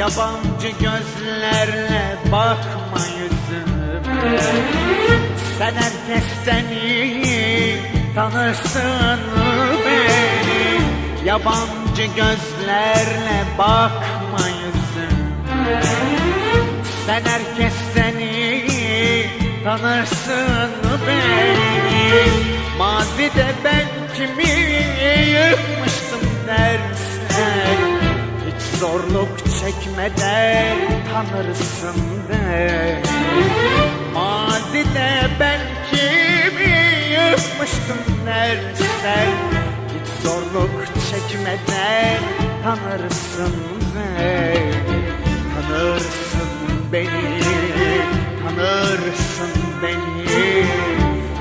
Yabancı gözlerle bakma yüzüme. Sen herkesten iyi tanırsın beni. Yabancı gözlerle bakma yüzüme. Sen herkesten iyi tanırsın beni. Mazide ben kimi yıkmıştım dersen zorluk çekmeden tanırsın beni. Mazide ben kimi yıkmıştım dersen Hiç zorluk çekmeden tanırsın beni. Tanırsın beni, tanırsın beni.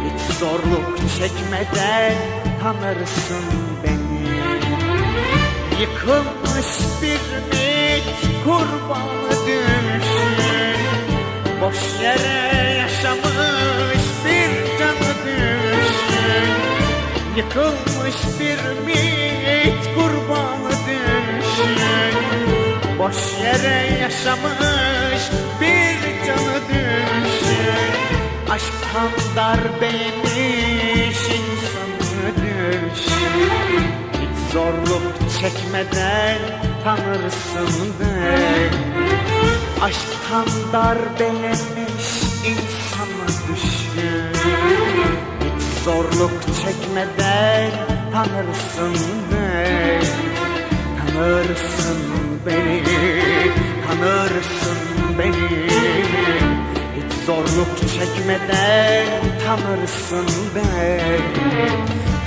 Hiç zorluk çekmeden tanırsın beni Yıkılmış bir mit kurbanı düşün Boş yere yaşamış bir canı düşün Yıkılmış bir mit kurbanı düşün Boş yere yaşamış bir canı düşün Aşktan darbe çekmeden tanırsın beni. Aşktan darbe yemiş insanı düşün. Hiç zorluk çekmeden tanırsın beni. Tanırsın beni, tanırsın beni. Hiç zorluk çekmeden tanırsın beni.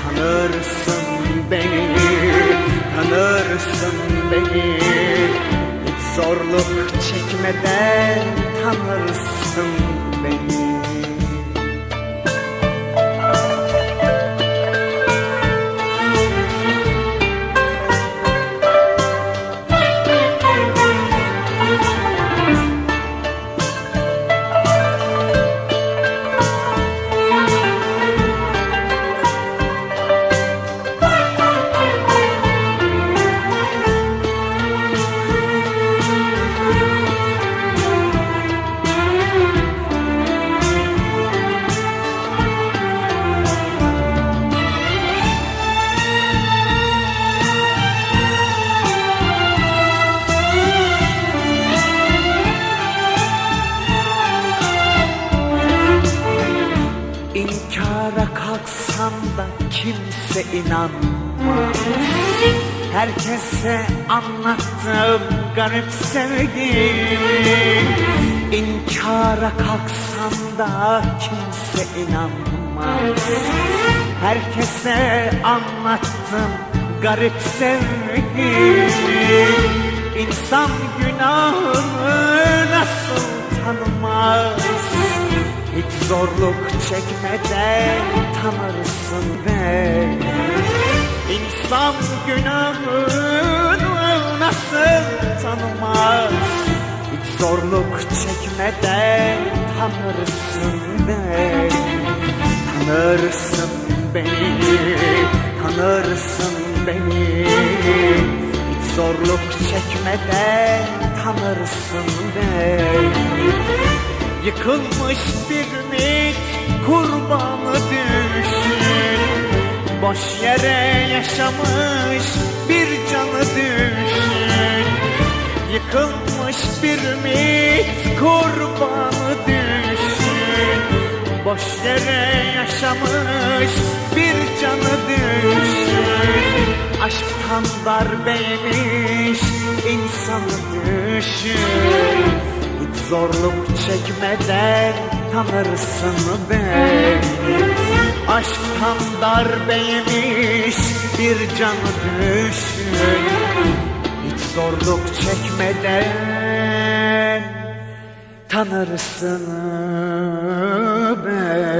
Tanırsın tanırsın beni. Hiç zorluk çekmeden tanırsın beni Kalksam da kimse inanmaz Herkese anlattım garip sevgi İnkara kalksam da kimse inanmaz. Herkese anlattım garip sevgi İnsan günahını nasıl tanımaz zorluk çekmeden tanırsın beni. İnsan günahını nasıl tanımaz? Hiç zorluk çekmeden tanırsın beni. Tanırsın beni, tanırsın beni. Hiç zorluk çekmeden tanırsın beni Yıkılmış bir mit kurbanı düşün Boş yere yaşamış bir canı düşün Yıkılmış bir mit kurbanı düşün Boş yere yaşamış bir canı düşün Aşktan darbe yemiş insanı düşün zorluk çekmeden tanırsın beni. Aşktan darbe yemiş bir canı düşün. Hiç zorluk çekmeden tanırsın beni